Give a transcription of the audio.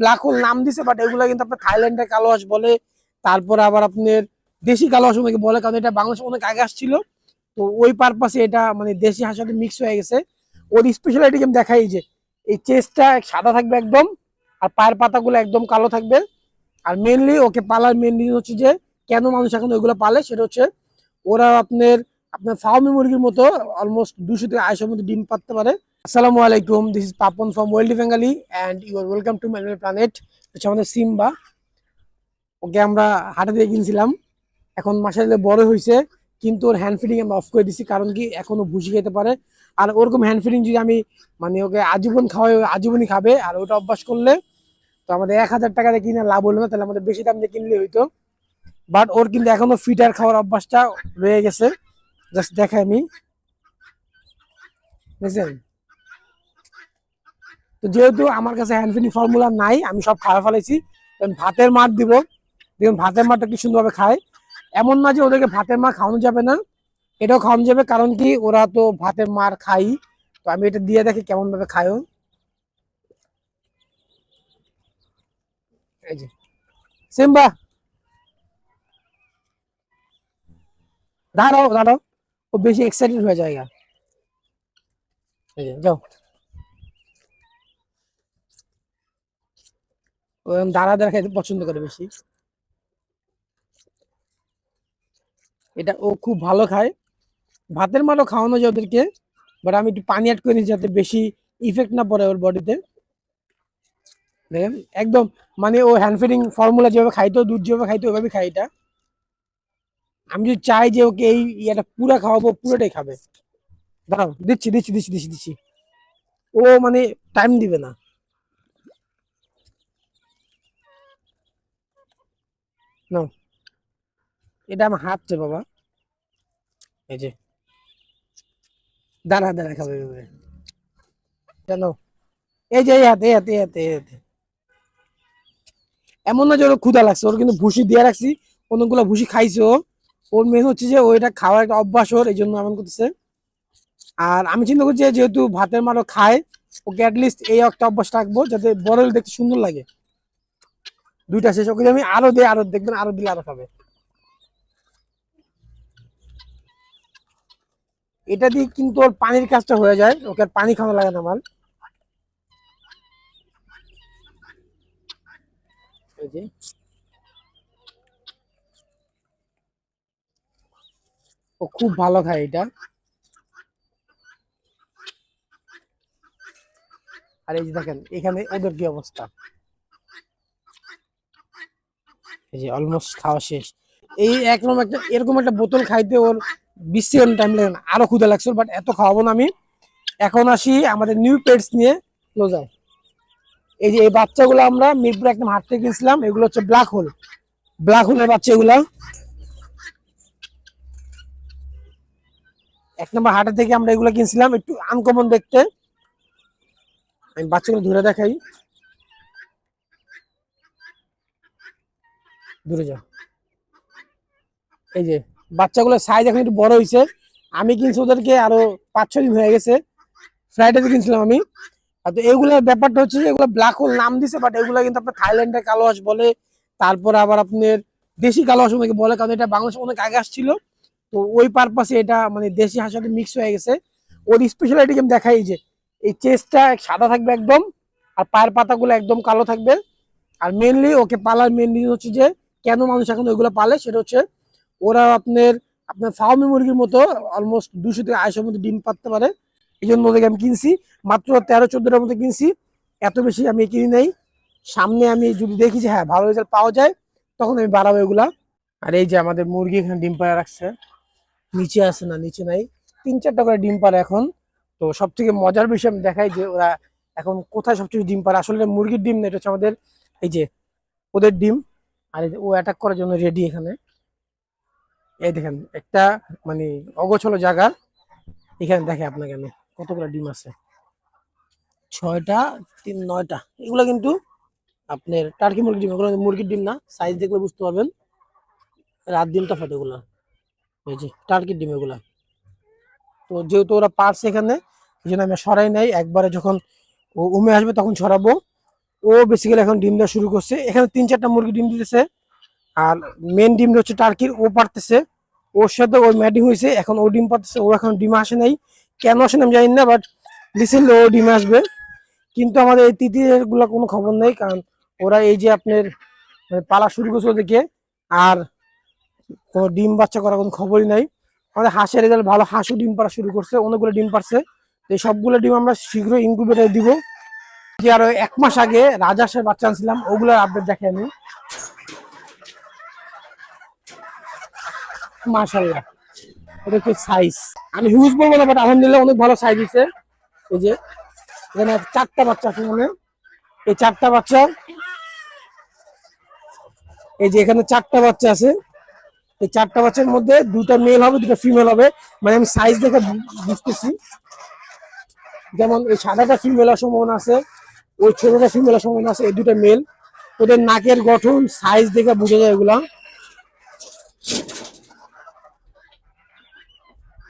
Black hole নাম দিছে but এগুলো কিন্তু আপনার থাইল্যান্ডের কালো হাঁস বলে। তারপর আবার আপনার দেশি কালো হাঁস অনেকে বলে, কারণ এটা বাংলাদেশে অনেক আগে আসছিল। তো ওই পারপাসে এটা মানে দেশি হাঁসের সাথে মিক্স হয়ে গেছে। ওর স্পেশালিটি আমি দেখাই যে এই চেস্টটা সাদা থাকবে একদম, আর পায়ের পাতাগুলো একদম কালো থাকবে। আর মেনলি ওকে পালার মেন রিজন হচ্ছে যে, কেন মানুষ এখন ওইগুলো পালে? সেটা হচ্ছে ওরা আপনার আপনার ফার্মি মুরগির মতো অলমোস্ট দুশো থেকে আড়াইশোর মতো ডিম পাততে পারে। আসসালামু আলাইকুম this is Papon from world Bengali and you are welcome to manual planet হচ্ছে আমাদের সিম্বা ওকে আমরা হাটে দিয়ে কিনছিলাম এখন মাসে বড় হয়েছে, কিন্তু ওর হ্যান্ড ফিডিং আমরা অফ করে দিছি, কারণ কি এখনও ভুসি খেতে পারে। আর ওরকম হ্যান্ড ফিডিং যদি আমি মানে ওকে আজীবন খাওয়াই আজীবনই খাবে, আর ওটা অভ্যাস করলে তো আমাদের এক হাজার টাকা দিয়ে কিনে লাভ হলো না, তাহলে আমাদের বেশি দাম দিয়ে কিনলে হইতো। বাট ওর কিন্তু এখনও ফিটার খাওয়ার অভ্যাসটা রয়ে গেছে। জাস্ট দেখাই আমি। বুঝছেন তো যেহেতু আমার কাছে হ্যান্ড ফিডিং ফর্মুলা নাই, আমি সব খাওয়া কারণ ভাতের মার দিব। দেখুন, ভাতের মারটা কি সুন্দরভাবে খায়। এমন না যে ওদেরকে ভাতের মার খাওয়ানো যাবে না, এটাও খাওয়ানো যাবে, কারণ কি ওরা তো ভাতের মার খাই। তো আমি এটা দিয়ে দেখি কেমন ভাবে খায় ও। এই যে। সিম্বা! দাঁড়াও দাঁড়াও। ও বেশি এক্সাইটেড হয়ে যায় যাও ও এরকম দাঁড়া দাঁড়া খাইতে পছন্দ করে বেশি। এটা ও খুব ভালো খায়। ভাতের মারও খাওয়ানো যায় ওদেরকে বাট আমি একটু পানি অ্যাড করে নিই যাতে বেশি ইফেক্ট না পড়ে ওর বডিতে দেখেন, একদম মানে ও হ্যান্ড ফিডিং ফর্মুলা যেভাবে খাইতো দুধ যেভাবে খাইতো ওইভাবে খাই এটা। আমি যদি চাই যে ওকে এই ইয়েটা পুরা খাওয়াবো, পুরোটাই খাবে। দাঁড়াও, দিচ্ছি দিচ্ছি দিচ্ছি দিচ্ছি দিচ্ছি। ও মানে টাইম দিবে না। এটা আমার বাবা, এই যে। খাবে এই যে, এই হাতে এই হাতে এই হাতে এই হাতে। এমন না যে ওর ক্ষুধা লাগছে, ওর কিন্তু ভুসি দিয়ে রাখছি, অনেকগুলো ভুসি খাইছে ওর মেন হচ্ছে যে ওইটা খাওয়ার একটা অভ্যাস ওর, এই জন্য এমন করতেছে। আর আমি চিন্তা করছি যেহেতু ভাতের মারও খায়, ওকে অ্যাটলিস্ট এই একটা অভ্যাস রাখব, যাতে বড় দেখতে সুন্দর লাগে। দুইটা শেষ ওকে আমি আরও দিই, আরও দেখবেন, আরও দিলে আরও খাবে। এটা দিয়ে কিন্তু ওর পানির কাজটা হয়ে যায়, ওকে পানি খাওয়া লাগে না যে। ও খুব ভালো খায় এটা। আর এই যে দেখেন, এখানে ওদের কি অবস্থা? এই যে অলমোস্ট খাওয়া শেষ। এই একরকম একটা, এরকম একটা বোতল খাইতে ওর বিশ সেকেন্ড টাইম লাগে আরও ক্ষুদা লাগছে বাট এত খাওয়াবো না আমি। এখন আসি আমাদের নিউ পেটস নিয়ে ক্লোজার এই যে এই বাচ্চাগুলো আমরা মিরপুর একদম হাট থেকে কিনছিলাম এগুলো হচ্ছে ব্ল্যাক হোল ব্ল্যাক হোলের বাচ্চা বাচ্চাগুলো। এক নম্বর হাটের থেকে আমরা এগুলো কিনছিলাম, একটু আনকমন দেখতে। আমি বাচ্চাগুলো ধরে দেখাই। দূরে যাও এই যে, বাচ্চাগুলোর সাইজ এখন একটু বড় হয়েছে আমি কিনছি ওদেরকে আরও পাঁচ ছ দিন হয়ে গেছে। ফ্রাইডেতে কিনছিলাম আমি। আর তো এগুলোর ব্যাপারটা হচ্ছে যে, এগুলো ব্ল্যাক হোল নাম দিছে বাট এগুলো কিন্তু আপনার থাইল্যান্ডের কালো হাঁস বলে। তারপর আবার আপনার দেশি কালো হাঁস অনেকে বলে, কারণ এটা বাংলাদেশে অনেক আগে আসছিল। তো ওই পারপাসে এটা মানে দেশি হাঁসের সাথে মিক্স হয়ে গেছে। ওর স্পেশালিটি আমি দেখাই যে, এই চেস্টটা সাদা থাকবে একদম, আর পায়ের পাতাগুলো একদম কালো থাকবে। আর মেনলি ওকে পালার মেন রিজন হচ্ছে যে কেন মানুষ এখন ওইগুলো পালে? সেটা হচ্ছে ওরা আপনার আপনার ফার্মি মুরগির মতো অলমোস্ট দুশো থেকে আড়াইশোর মতো ডিম পাততে পারে। এই জন্য ওদেরকে আমি কিনছি। মাত্র তেরো চোদ্দোটার মতো কিনছি। এত বেশি আমি কিনি নাই। সামনে আমি যদি দেখি যে হ্যাঁ ভালো রেজাল্ট পাওয়া যায়, তখন আমি বাড়াবো এগুলা। আর এই যে আমাদের মুরগি এখানে ডিম পাড়া রাখছে। নিচে আছে না, নিচে নাই। তিন, চারটা করে ডিম পাড়ে এখন। তো সব থেকে মজার বিষয় আমি দেখাই যে ওরা এখন কোথায় সবচেয়ে ডিম পাড়ে? আসলে মুরগির ডিম না, এটা হচ্ছে আমাদের এই যে ওদের ডিম। আর ও অ্যাটাক করার জন্য রেডি এখানে। এই দেখেন, একটা মানে অগোছলো জায়গার এখানে দেখে আপনাকে আমি কতগুলো ডিম আছে। ছয়টা, তিন, নয়টা। এগুলো কিন্তু আপনার টার্কি মুরগির ডিম, এগুলো মুরগির ডিম না সাইজ দেখলে বুঝতে পারবেন। রাত ডিমটা ফেটে এগুলো। যে টার্কির ডিম এগুলা। তো যেহেতু ওরা পারছে এখানে, এই জন্য আমি সরাই নাই। একবারে যখন ও উমে আসবে তখন ছড়াবো ও বেসিক্যালি এখন ডিম দেওয়া শুরু করছে। এখানে তিন চারটা মুরগি ডিম দিতেছে। আর মেন ডিমটা হচ্ছে টার্কির ও পারতেছে। ওর সাথে ওর ম্যাটিং হয়েছে। এখন ও ডিম পারতেছে। ও এখন ডিম আসে নাই। কেন আসে না আমি জানি না বাট রিসেন্টলি ও ডিম আসবে। কিন্তু আমাদের এই তিতিরগুলা কোনো খবর নেই, কারণ ওরা এই যে আপনার মানে পালা শুরু করছে ওদেরকে। আর কোনো ডিম বাচ্চা করার কোনো খবরই নাই। আমাদের হাঁসের রেজাল্ট ভালো। হাঁসও ডিম পাড়া শুরু করছে। অনেকগুলো ডিম পারছে এই সবগুলো ডিম আমরা শীঘ্রই ইনকিউবেটারে দিব। যে আরও এক মাস আগে রাজা রাজহাঁসের বাচ্চা আনছিলাম, ওগুলোর আপডেট দেখে আমি। মাশাল্লাহ এটা হচ্ছে সাইজ আমি হিউজ বলব না বাট আলহামদুলিল্লাহ অনেক ভালো সাইজ দিচ্ছে এই যে, এখানে চারটা বাচ্চা আছে মানে। এই চারটা বাচ্চা, এই যে এখানে চারটা বাচ্চা আছে। এই চারটা বাচ্চার মধ্যে দুটা মেল হবে দুটো ফিমেল হবে। মানে আমি সাইজ দেখে বুঝতেছি। যেমন এই সাদাটা ফিমেলের সম্ভাবনা আছে। ওই ছোটটা ফিমেলের সম্ভাবনা আছে, এই দুটো মেল ওদের নাকের গঠন সাইজ দেখে বোঝা যায় এগুলা।